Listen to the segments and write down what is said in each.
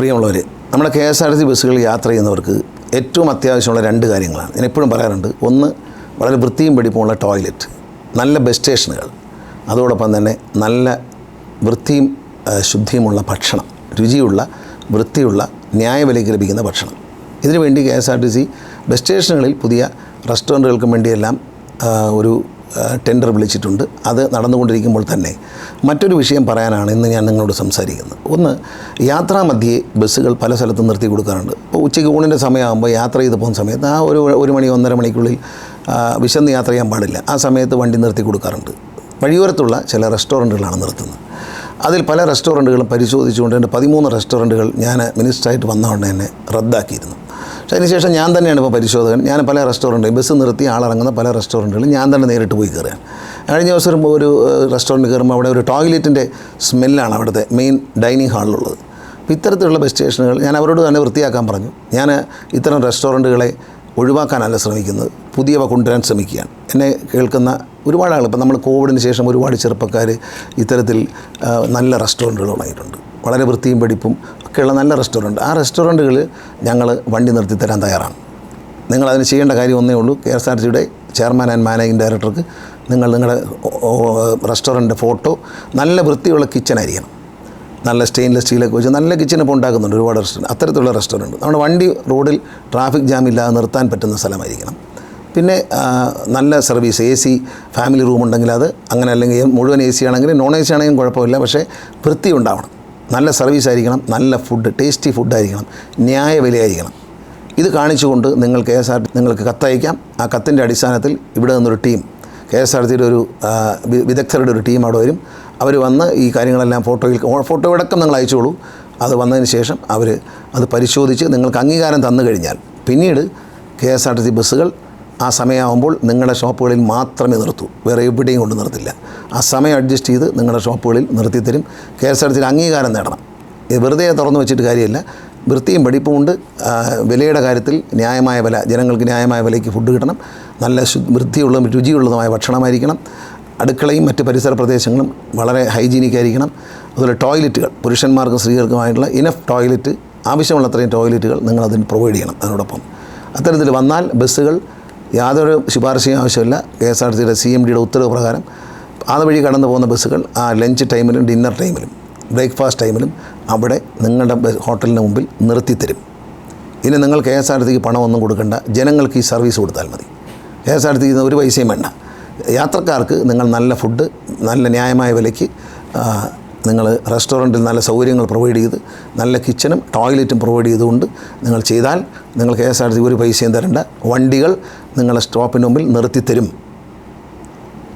പ്രിയമുള്ളവർ നമ്മുടെ K S R T C ബസ്സുകളിൽ യാത്ര ചെയ്യുന്നവർക്ക് ഏറ്റവും അത്യാവശ്യമുള്ള രണ്ട് കാര്യങ്ങളാണ്. ഞാൻ എപ്പോഴും പറയാറുണ്ട് ഒന്ന് വളരെ വൃത്തിയും വെടിപ്പുമുള്ള ടോയ്ലറ്റ് നല്ല ബസ് സ്റ്റേഷനുകൾ അതോടൊപ്പം തന്നെ നല്ല വൃത്തിയും ശുദ്ധിയുമുള്ള ഭക്ഷണം രുചിയുള്ള വൃത്തിയുള്ള ന്യായവിലയ്ക്ക് ലഭിക്കുന്ന ഭക്ഷണം ഇതിനുവേണ്ടി K S R T C bus സ്റ്റേഷനുകളിൽ പുതിയ റെസ്റ്റോറന്റുകൾക്കും വേണ്ടിയെല്ലാം ഒരു ടെൻഡർ വിളിച്ചിട്ടുണ്ട്. അത് നടന്നുകൊണ്ടിരിക്കുമ്പോൾ തന്നെ മറ്റൊരു വിഷയം പറയാനാണ് ഇന്ന് ഞാൻ നിങ്ങളോട് സംസാരിക്കുന്നത്. ഒന്ന് യാത്രാമധ്യേ ബസ്സുകൾ പല സ്ഥലത്തും നിർത്തി കൊടുക്കാറുണ്ട്. ഇപ്പോൾ ഉച്ചയ്ക്ക് ഊണിന്റെ സമയമാകുമ്പോൾ യാത്ര ചെയ്ത് പോകുന്ന സമയത്ത് ആ ഒരു ഒരു മണി ഒന്നര മണിക്കുള്ളിൽ വിശന്ന് യാത്ര ചെയ്യാൻ പാടില്ല. ആ സമയത്ത് വണ്ടി നിർത്തി കൊടുക്കാറുണ്ട്. വഴിയോരത്തുള്ള ചില റെസ്റ്റോറന്റുകളാണ് നിർത്തുന്നത്. അതിൽ പല റെസ്റ്റോറന്റുകളും പരിശോധിച്ചുകൊണ്ട് എന്റെ പതിമൂന്ന് റെസ്റ്റോറന്റുകൾ ഞാൻ മിനിസ്റ്ററായിട്ട് വന്ന ഉടനെ തന്നെ റദ്ദാക്കിയിരുന്നു. പക്ഷേ അതിനുശേഷം ഞാൻ തന്നെയാണ് ഇപ്പോൾ പരിശോധകൻ. ഞാൻ പല റെസ്റ്റോറന്റ് ബസ് നിർത്തി ആളിറങ്ങുന്ന പല റെസ്റ്റോറന്റുകളും ഞാൻ തന്നെ നേരിട്ട് പോയി കയറുകയാണ്. കഴിഞ്ഞ ദിവസം ഒരു റെസ്റ്റോറന്റ് കയറുമ്പോൾ അവിടെ ഒരു ടോയ്ലറ്റിന്റെ സ്മെല്ലാണ് അവിടുത്തെ മെയിൻ ഡൈനിങ് ഹാളിലുള്ളത് അപ്പോൾ ഇത്തരത്തിലുള്ള ബസ് സ്റ്റേഷനുകൾ ഞാൻ അവരോട് തന്നെ വൃത്തിയാക്കാൻ പറഞ്ഞു. ഞാൻ ഇത്തരം റെസ്റ്റോറന്റുകളെ ഒഴിവാക്കാനല്ല ശ്രമിക്കുന്നത്. പുതിയവ കൊണ്ടുവരാൻ ശ്രമിക്കുകയാണ്. എന്നെ കേൾക്കുന്ന ഒരുപാട് ആൾ ഇപ്പം നമ്മൾ കോവിഡിന് ശേഷം ഒരുപാട് ചെറുപ്പക്കാർ ഇത്തരത്തിൽ നല്ല റെസ്റ്റോറന്റുകൾ തുടങ്ങിയിട്ടുണ്ട് വളരെ വൃത്തിയും വെടിപ്പും ഒക്കെയുള്ള നല്ല റെസ്റ്റോറന്റ് ആ റെസ്റ്റോറന്റുകൾ ഞങ്ങൾ വണ്ടി നിർത്തി തരാൻ തയ്യാറാണ്. നിങ്ങൾ അതിന് ചെയ്യേണ്ട കാര്യം ഒന്നേ ഉള്ളൂ. കെ എസ് ആർ സിയുടെ ചെയർമാൻ ആൻഡ് മാനേജിംഗ് ഡയറക്ടർക്ക് നിങ്ങൾ നിങ്ങളുടെ റെസ്റ്റോറന്റിന്റെ ഫോട്ടോ നല്ല വൃത്തിയുള്ള കിച്ചൺ ആയിരിക്കണം. നല്ല സ്റ്റെയിൻലെസ് സ്റ്റീലൊക്കെ വെച്ച് നല്ല കിച്ചൺ ഇപ്പോൾ ഉണ്ടാക്കുന്നുണ്ട് ഒരുപാട് റെസ്റ്റോറന്റ് അത്തരത്തിലുള്ള റെസ്റ്റോറന്റ് നമ്മുടെ വണ്ടി റോഡിൽ ട്രാഫിക് ജാം ഇല്ലാതെ നിർത്താൻ പറ്റുന്ന സ്ഥലമായിരിക്കണം. പിന്നെ നല്ല service A C family room ഉണ്ടെങ്കിൽ അത് അങ്ങനെ അല്ലെങ്കിൽ മുഴുവൻ എ സി ആണെങ്കിലും നോൺ എ സി ആണെങ്കിലും കുഴപ്പമില്ല. പക്ഷേ വൃത്തി ഉണ്ടാവണം നല്ല സർവീസ് ആയിരിക്കണം നല്ല ഫുഡ് ടേസ്റ്റി ഫുഡായിരിക്കണം ന്യായ വിലയായിരിക്കണം. ഇത് കാണിച്ചുകൊണ്ട് നിങ്ങൾ കെ എസ് ആർ നിങ്ങൾക്ക് കത്തയക്കാം ആ കത്തിന്റെ അടിസ്ഥാനത്തിൽ ഇവിടെ നിന്നൊരു ടീം കെ എസ് ആർ ടിയുടെ ഒരു വിദഗ്ധരുടെ ഒരു ടീം അവിടെ വരും. അവർ വന്ന് ഈ കാര്യങ്ങളെല്ലാം ഫോട്ടോയിൽ ഫോട്ടോ അടക്കം നിങ്ങൾ അയച്ചോളൂ. അത് വന്നതിന് ശേഷം അവർ അത് പരിശോധിച്ച് നിങ്ങൾക്ക് അംഗീകാരം തന്നു കഴിഞ്ഞാൽ പിന്നീട് K S R T C ബസ്സുകൾ ആ സമയമാകുമ്പോൾ നിങ്ങളുടെ ഷോപ്പുകളിൽ മാത്രമേ നിർത്തൂ. വേറെ എവിടെയും കൊണ്ട് നിർത്തില്ല. ആ സമയം അഡ്ജസ്റ്റ് ചെയ്ത് നിങ്ങളുടെ ഷോപ്പുകളിൽ നിർത്തിത്തരും. കെ എസ് ആർ ടി അംഗീകാരം നേടണം. വെറുതെ തുറന്നു വെച്ചിട്ട് കാര്യമില്ല. വൃത്തിയും വെടിപ്പുമുണ്ട് ഉണ്ട്. വിലയുടെ കാര്യത്തിൽ ന്യായമായ വില ജനങ്ങൾക്ക് ന്യായമായ വിലയ്ക്ക് ഫുഡ് കിട്ടണം. നല്ല വൃത്തിയുള്ളതും രുചിയുള്ളതുമായ ഭക്ഷണമായിരിക്കണം. അടുക്കളയും മറ്റ് പരിസര പ്രദേശങ്ങളും വളരെ ഹൈജീനിക് ആയിരിക്കണം. അതുപോലെ ടോയ്ലറ്റുകൾ പുരുഷന്മാർക്കും സ്ത്രീകൾക്കുമായിട്ടുള്ള ഇനഫ് ടോയ്ലറ്റ് ആവശ്യമുള്ളത്രയും ടോയ്ലറ്റുകൾ നിങ്ങളതിന് പ്രൊവൈഡ് ചെയ്യണം. അതിനോടൊപ്പം. അത്തരത്തിൽ വന്നാൽ ബസ്സുകൾ യാതൊരു ശുപാർശയും ആവശ്യമില്ല. കെ എസ് ആർ സിയുടെ സി എം ഡിയുടെ ഉത്തരവ് പ്രകാരം അതുവഴി കടന്നു പോകുന്ന ബസ്സുകൾ ആ ലഞ്ച് ടൈമിലും ഡിന്നർ ടൈമിലും ബ്രേക്ക്ഫാസ്റ്റ് ടൈമിലും അവിടെ നിങ്ങളുടെ ഹോട്ടലിന് മുമ്പിൽ നിർത്തിത്തരും. ഇനി നിങ്ങൾ കെ എസ് ആർ ടിക്ക് പണമൊന്നും കൊടുക്കേണ്ട. ജനങ്ങൾക്ക് ഈ സർവീസ് കൊടുത്താൽ മതി. കെ എസ് ആർ ടി ഒരു പൈസയും വേണ്ട. യാത്രക്കാർക്ക് നിങ്ങൾ നല്ല ഫുഡ് നല്ല ന്യായമായ വിലയ്ക്ക് നിങ്ങൾ റെസ്റ്റോറന്റിൽ നല്ല സൗകര്യങ്ങൾ പ്രൊവൈഡ് ചെയ്ത് നല്ല കിച്ചണും ടോയ്ലറ്റും പ്രൊവൈഡ് ചെയ്തുകൊണ്ട് നിങ്ങൾ ചെയ്താൽ നിങ്ങൾ കെ എസ് ആർ ടി ഒരു പൈസയും തരേണ്ട. വണ്ടികൾ നിങ്ങളെ സ്റ്റോപ്പിന് മുമ്പിൽ നിർത്തിത്തരും.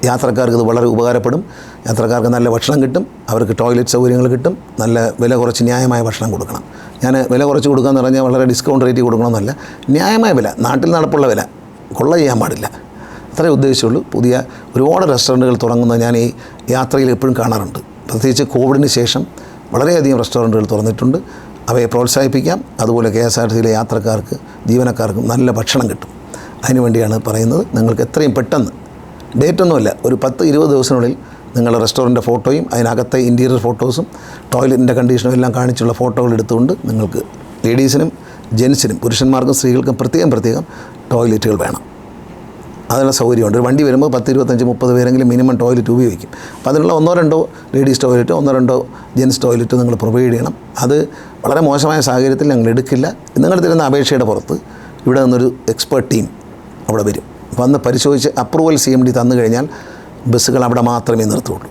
യാത്രക്കാർക്ക് ഇത് വളരെ ഉപകാരപ്പെടും. യാത്രക്കാർക്ക് നല്ല ഭക്ഷണം കിട്ടും. അവർക്ക് ടോയ്ലറ്റ് സൗകര്യങ്ങൾ കിട്ടും. നല്ല വില കുറച്ച് ന്യായമായ ഭക്ഷണം കൊടുക്കണം. ഞാൻ വില കുറച്ച് കൊടുക്കാന്ന് പറഞ്ഞാൽ വളരെ ഡിസ്കൗണ്ട് റേറ്റ് കൊടുക്കണമെന്നല്ല ന്യായമായ വില നാട്ടിൽ നടപ്പുള്ള വില. കൊള്ള ചെയ്യാൻ പാടില്ല. അത്രേ ഉദ്ദേശിച്ചുള്ളൂ. പുതിയ ഒരുപാട് റെസ്റ്റോറന്റുകൾ തുടങ്ങുന്നത് ഞാൻ ഈ യാത്രയിൽ എപ്പോഴും കാണാറുണ്ട്. പ്രത്യേകിച്ച് കോവിഡിന് ശേഷം വളരെയധികം റെസ്റ്റോറന്റുകൾ തുറന്നിട്ടുണ്ട്. അവയെ പ്രോത്സാഹിപ്പിക്കാം. അതുപോലെ കെ എസ് ആർ സിയിലെ യാത്രക്കാർക്ക് ജീവനക്കാർക്കും നല്ല ഭക്ഷണം കിട്ടും. അതിനുവേണ്ടിയാണ് പറയുന്നത്. നിങ്ങൾക്ക് എത്രയും പെട്ടെന്ന് ഡേറ്റ് ഒന്നുമില്ല ഒരു പത്ത് ഇരുപത് ദിവസത്തിനുള്ളിൽ നിങ്ങളുടെ റെസ്റ്റോറന്റ് ഫോട്ടോയും അതിനകത്തെ ഇന്റീരിയർ ഫോട്ടോസും ടോയ്ലറ്റിന്റെ കണ്ടീഷനും എല്ലാം കാണിച്ചുള്ള ഫോട്ടോകൾ എടുത്തുകൊണ്ട് നിങ്ങൾക്ക് ലേഡീസിനും ജെൻസിനും പുരുഷന്മാർക്കും സ്ത്രീകൾക്കും പ്രത്യേകം പ്രത്യേകം ടോയ്ലറ്റുകൾ വേണം. അതിനുള്ള സൗകര്യമുണ്ട്. ഒരു വണ്ടി വരുമ്പോൾ പത്ത് ഇരുപത്തഞ്ച് മുപ്പത് പേരെങ്കിലും മിനിമം ടോയ്ലറ്റ് ഉപയോഗിക്കും. അപ്പോൾ അതിനുള്ള ഒന്നോ രണ്ടോ ലേഡീസ് ടോയ്ലറ്റ് ഒന്നോ രണ്ടോ ജെൻസ് ടോയ്ലറ്റ് നിങ്ങൾ പ്രൊവൈഡ് ചെയ്യണം. അത് വളരെ മോശമായ സാഹചര്യത്തിൽ ഞങ്ങൾ എടുക്കില്ല. നിങ്ങൾ തരുന്ന അപേക്ഷയുടെ പുറത്ത് ഇവിടെ നിന്നൊരു എക്സ്പേർട്ട് ടീം അവിടെ വരും. വന്ന് പരിശോധിച്ച് അപ്രൂവൽ സി എം ഡി തന്നു കഴിഞ്ഞാൽ ബസ്സുകൾ അവിടെ മാത്രമേ നിർത്തുള്ളൂ.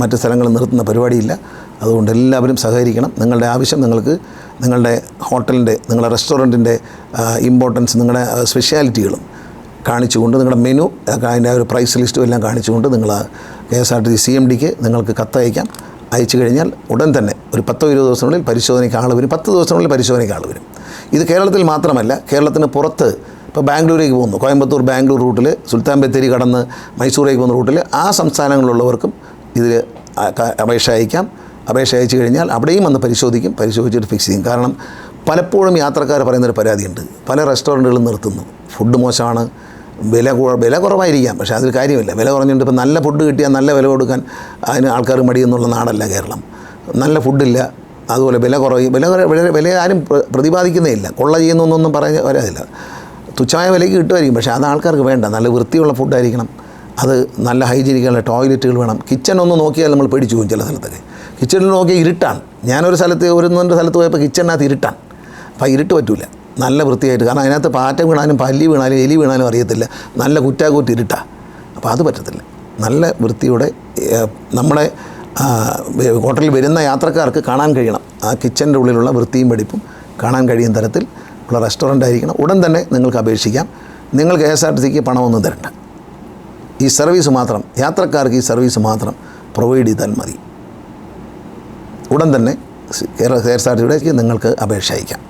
മറ്റ് സ്ഥലങ്ങളിൽ നിർത്തുന്ന പരിപാടിയില്ല. അതുകൊണ്ട് എല്ലാവരും സഹകരിക്കണം. നിങ്ങളുടെ ആവശ്യം നിങ്ങൾക്ക് നിങ്ങളുടെ ഹോട്ടലിന്റെ നിങ്ങളുടെ റെസ്റ്റോറന്റിന്റെ ഇമ്പോർട്ടൻസ് നിങ്ങളുടെ സ്പെഷ്യാലിറ്റികളും കാണിച്ചുകൊണ്ട് നിങ്ങളുടെ മെനു അതിന്റെ ഒരു പ്രൈസ് ലിസ്റ്റും എല്ലാം കാണിച്ചുകൊണ്ട് നിങ്ങൾ K S R T C C M ഡിക്ക് നിങ്ങൾക്ക് കത്തയക്കാം അയച്ചു കഴിഞ്ഞാൽ ഉടൻ തന്നെ ഒരു പത്തോ ഇരുപത് ദിവസത്തിനുള്ളിൽ പരിശോധനയ്ക്ക് ആൾ വരും. പത്ത് ദിവസത്തിനുള്ളിൽ പരിശോധനയ്ക്ക് ആൾ വരും. ഇത് കേരളത്തിൽ മാത്രമല്ല കേരളത്തിന് പുറത്ത് ഇപ്പോൾ ബാംഗ്ലൂരേക്ക് പോകുന്നു. കോയമ്പത്തൂർ ബാംഗ്ലൂർ റൂട്ടിൽ സുൽത്താൻ ബത്തേരി കടന്ന് മൈസൂറേക്ക് പോകുന്ന റൂട്ടിൽ ആ സംസ്ഥാനങ്ങളിലുള്ളവർക്കും ഇതിൽ അപേക്ഷ അയക്കാം. അപേക്ഷ അയച്ചു കഴിഞ്ഞാൽ അവിടെയും വന്ന് പരിശോധിക്കും. പരിശോധിച്ചിട്ട് ഫിക്സ് ചെയ്യും. കാരണം പലപ്പോഴും യാത്രക്കാർ പറയുന്നൊരു പരാതിയുണ്ട്. പല റെസ്റ്റോറന്റുകളും നിർത്തുന്നു. ഫുഡ് മോശമാണ്. വില വില കുറവായിരിക്കാം. പക്ഷേ അതിൽ കാര്യമില്ല. വില കുറഞ്ഞിട്ട് ഇപ്പം നല്ല ഫുഡ് കിട്ടിയാൽ നല്ല വില കൊടുക്കാൻ അതിന് ആൾക്കാർ മടിയെന്നുള്ള നാടല്ല കേരളം. നല്ല ഫുഡില്ല അതുപോലെ വില കുറയും വില വില വില ആരും പ്ര- പ്രതിപാദിക്കുന്നേ ഇല്ല. കൊള്ള ചെയ്യുന്നൊന്നും പറയാൻ വരാതില്ല. തുച്ഛമായ വിലയ്ക്ക് കിട്ടുമായിരിക്കും. പക്ഷേ അത് ആൾക്കാർക്ക് വേണ്ട. നല്ല വൃത്തിയുള്ള ഫുഡായിരിക്കണം അത് നല്ല ഹൈജീനിക്കുള്ള ടോയ്ലറ്റുകൾ വേണം. കിച്ചൺ ഒന്ന് നോക്കിയാൽ നമ്മൾ പേടിച്ചു പോകും ചില സ്ഥലത്തൊക്കെ. കിച്ചണിൽ നോക്കിയാൽ ഇരുട്ടാണ്. ഞാനൊരു സ്ഥലത്ത് ഒരു സ്ഥലത്ത് പോയപ്പോൾ കിച്ചണിനകത്ത് ഇരുട്ടാണ്. അപ്പോൾ ഇരുട്ട് പറ്റൂല. നല്ല വൃത്തിയായിട്ട് കാരണം അതിനകത്ത് പാറ്റ വീണാലും പല്ലി വീണാലും എലി വീണാലും അറിയത്തില്ല. നല്ല കുറ്റാകൂറ്റി ഇരുട്ടാണ് അപ്പോൾ അത് പറ്റത്തില്ല. നല്ല വൃത്തിയുടെ നമ്മുടെ ഹോട്ടലിൽ വരുന്ന യാത്രക്കാർക്ക് കാണാൻ കഴിയണം. ആ കിച്ചന്റെ ഉള്ളിലുള്ള വൃത്തിയും വെടിപ്പും കാണാൻ കഴിയുന്ന തരത്തിൽ ഉള്ള റെസ്റ്റോറന്റ് ആയിരിക്കണം. ഉടൻ തന്നെ നിങ്ങൾക്ക് അപേക്ഷിക്കാം. നിങ്ങൾ കെ എസ് ആർ ടി സിക്ക് പണമൊന്നും തരണ്ട. ഈ സർവീസ് മാത്രം യാത്രക്കാർക്ക് ഈ സർവീസ് മാത്രം പ്രൊവൈഡ് ചെയ്താൽ മതി. ഉടൻ തന്നെ കെ എസ് ആർ ടി സിയുടെ നിങ്ങൾക്ക് അപേക്ഷ അയക്കാം.